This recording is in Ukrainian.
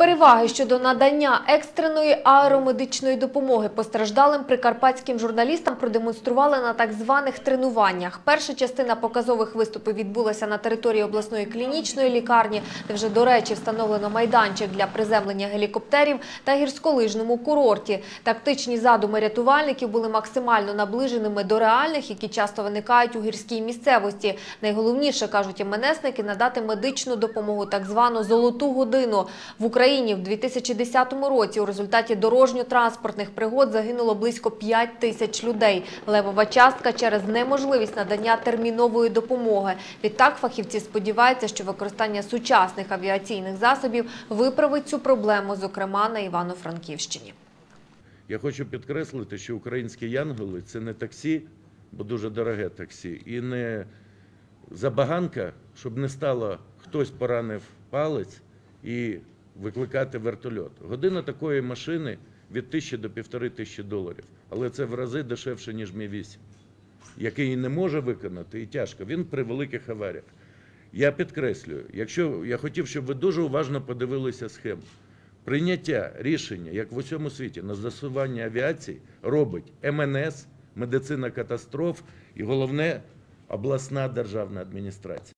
Переваги щодо надання екстреної аеромедичної допомоги постраждалим прикарпатським журналістам продемонстрували на так званих тренуваннях. Перша частина показових виступів відбулася на території обласної клінічної лікарні, де вже, до речі, встановлено майданчик для приземлення гелікоптерів та гірськолижному курорті. Тактичні задуми рятувальників були максимально наближеними до реальних, які часто виникають у гірській місцевості. Найголовніше, кажуть МНСники, надати медичну допомогу, так звану «золоту годину». В Україні в 2010 році у результаті дорожньо-транспортних пригод загинуло близько 5 тисяч людей. Левова частка через неможливість надання термінової допомоги. Відтак фахівці сподіваються, що використання сучасних авіаційних засобів виправить цю проблему, зокрема на Івано-Франківщині. Я хочу підкреслити, що українські янголи це не таксі, бо дуже дороге таксі, і не забаганка, щоб не стало хтось поранив палець і викликати вертольот. Година такої машини від тисячі до півтори тисячі доларів, але це в рази дешевше, ніж Мі 8 який не може виконати і тяжко. Він при великих аваріях. Я підкреслюю, якщо я хотів, щоб ви дуже уважно подивилися схему. Прийняття рішення, як в усьому світі, на застосування авіації робить МНС, медицина катастроф і головне обласна державна адміністрація.